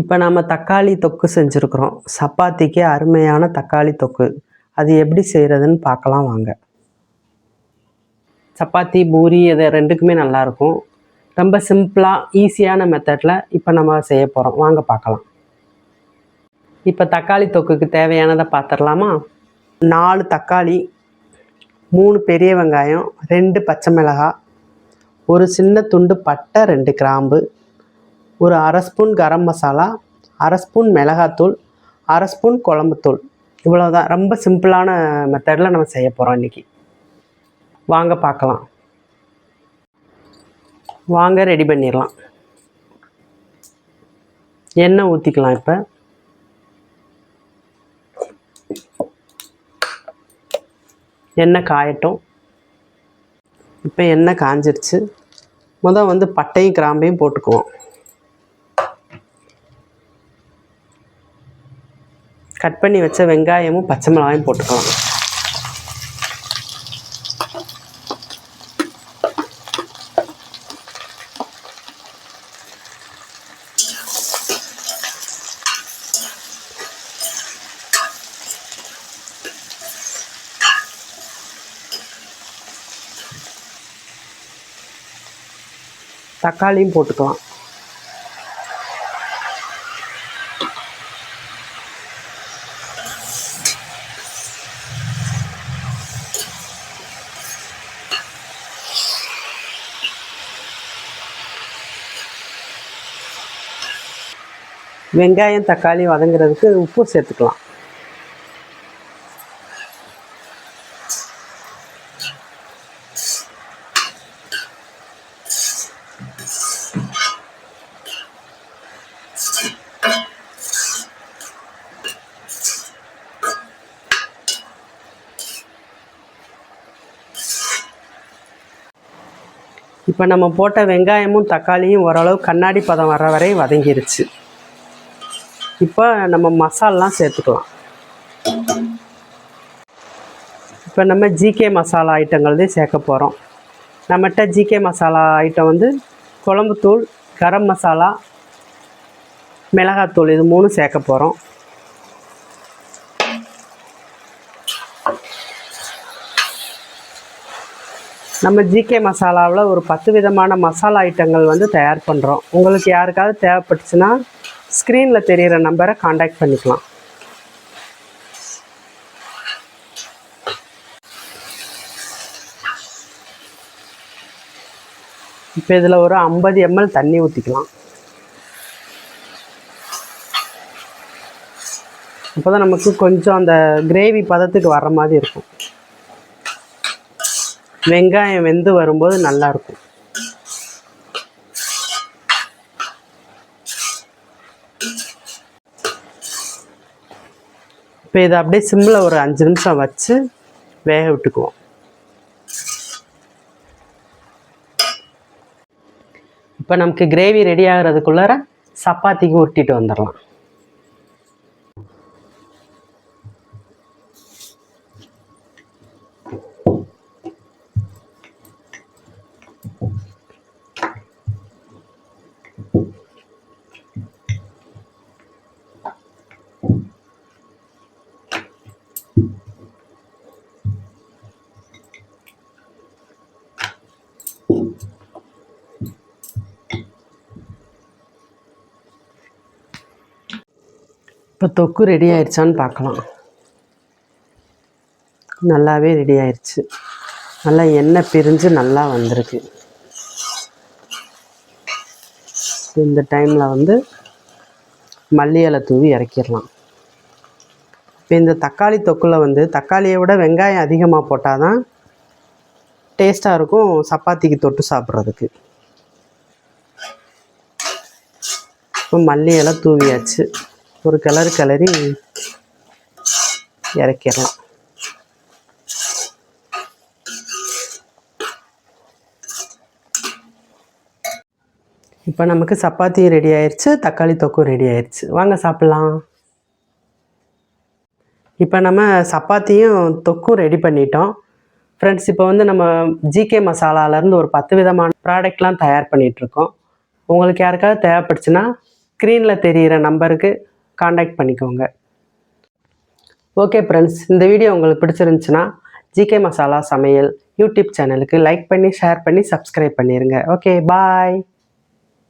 இப்போ நம்ம தக்காளி தொக்கு செஞ்சுருக்குறோம். சப்பாத்திக்கு அருமையான தக்காளி தொக்கு. அது எப்படி செய்கிறதுன்னு பார்க்கலாம் வாங்க. சப்பாத்தி பூரி இது ரெண்டுக்குமே நல்லாயிருக்கும் ரொம்ப சிம்பிளாக ஈஸியான மெத்தடில் இப்போ நம்ம செய்ய போகிறோம் வாங்க பார்க்கலாம். இப்போ தக்காளி தொக்குக்கு தேவையானதை பார்த்துடலாமா நாலு தக்காளி மூணு பெரிய வெங்காயம் ரெண்டு பச்சை மிளகாய் ஒரு சின்ன துண்டு பட்டை ரெண்டு கிராம்பு ஒரு அரை ஸ்பூன் கரம் மசாலா அரை ஸ்பூன் மிளகாத்தூள் அரை ஸ்பூன் குழம்புத்தூள். இவ்வளோதான் ரொம்ப சிம்பிளான மெத்தடில் நம்ம செய்ய போகிறோம் இன்றைக்கி வாங்க பார்க்கலாம். வாங்க ரெடி பண்ணிடலாம். எண்ணெய் ஊற்றிக்கலாம் இப்போ. எண்ணெய் காயட்டும். இப்போ எண்ணெய் காஞ்சிருச்சு. முதல் வந்து பட்டையும் கிராம்பையும் போட்டுக்குவோம். கட் பண்ணி வச்ச வெங்காயமும் பச்சை மிளகாயும் போட்டுக்கலாம். தக்காளியும் போட்டுக்கலாம். வெங்காயம் தக்காளி வதங்குறதுக்கு உப்பு சேர்த்துக்கலாம். இப்போ நம்ம போட்ட வெங்காயமும் தக்காளியும் ஓரளவு கண்ணாடி பதம் வர வரை வதங்கிருச்சு. இப்போ நம்ம மசாலாம் சேர்த்துக்கலாம். இப்போ நம்ம ஜிகே மசாலா ஐட்டங்கள் தான் சேர்க்க போகிறோம் நம்மகிட்ட ஜிகே மசாலா ஐட்டம் வந்து குழம்புத்தூள் கரம் மசாலா மிளகாத்தூள் இது மூணும் சேர்க்க போகிறோம் நம்ம ஜிகே மசாலாவில் ஒரு பத்து விதமான மசாலா ஐட்டங்கள் வந்து தயார் பண்ணுறோம் உங்களுக்கு யாருக்காவது தேவைப்பட்டுச்சுன்னா ஸ்க்ரீனில் தெரிகிற நம்பரை காண்டாக்ட் பண்ணிக்கலாம். இப்போ இதில் ஒரு ஐம்பது எம்எல் தண்ணி ஊற்றிக்கலாம் அப்போ தான் நமக்கு கொஞ்சம் அந்த கிரேவி பதத்துக்கு வர மாதிரி இருக்கும். வெங்காயம் வெந்து வரும்போது நல்லாயிருக்கும் இப்போ இதை அப்படியே சிம்மில் ஒரு அஞ்சு நிமிஷம் வச்சு வேக விட்டுக்குவோம். இப்போ நமக்கு கிரேவி ரெடி ஆகிறதுக்குள்ளார சப்பாத்திக்கு உருட்டிட்டு வந்துடலாம். இப்போ தொக்கு ரெடி ஆயிடுச்சான்னு பார்க்கலாம். நல்லாவே ரெடி ஆயிடுச்சு. நல்லா எண்ணெய் பிரிஞ்சு நல்லா வந்திருக்கு. இந்த டைமில் வந்து மல்லி இலை தூவி இறக்கிடலாம். இப்போ இந்த தக்காளி தொக்கில் வந்து தக்காளியை விட வெங்காயம் அதிகமாக போட்டால் தான் டேஸ்ட்டாக இருக்கும் சப்பாத்திக்கு தொட்டு சாப்பிட்றதுக்கு. இப்போ மல்லி இலை தூவியாச்சு. ஒரு கலர் கலரி இறக்கிடலாம். இப்போ நமக்கு சப்பாத்தி ரெடி ஆயிடுச்சு தக்காளி தொக்கும் ரெடி ஆயிடுச்சு வாங்க சாப்பிட்லாம். இப்போ நம்ம சப்பாத்தியும் தொக்கும் ரெடி பண்ணிட்டோம். ஃப்ரெண்ட்ஸ் இப்போ வந்து நம்ம ஜிகே மசாலாலேருந்து ஒரு பத்து விதமான ப்ராடக்ட்லாம் தயார் பண்ணிகிட்ருக்கோம் உங்களுக்கு யாருக்காவது தேவைப்பட்டுச்சுன்னா ஸ்க்ரீனில் தெரிகிற நம்பருக்கு காண்டாக்ட் பண்ணிக்கோங்க. ஓகே ஃப்ரெண்ட்ஸ் இந்த வீடியோ உங்களுக்கு பிடிச்சிருந்துச்சுன்னா ஜிகே மசாலா சமையல் யூடியூப் சேனலுக்கு லைக் பண்ணி ஷேர் பண்ணி சப்ஸ்கிரைப் பண்ணிடுங்க ஓகே பாய்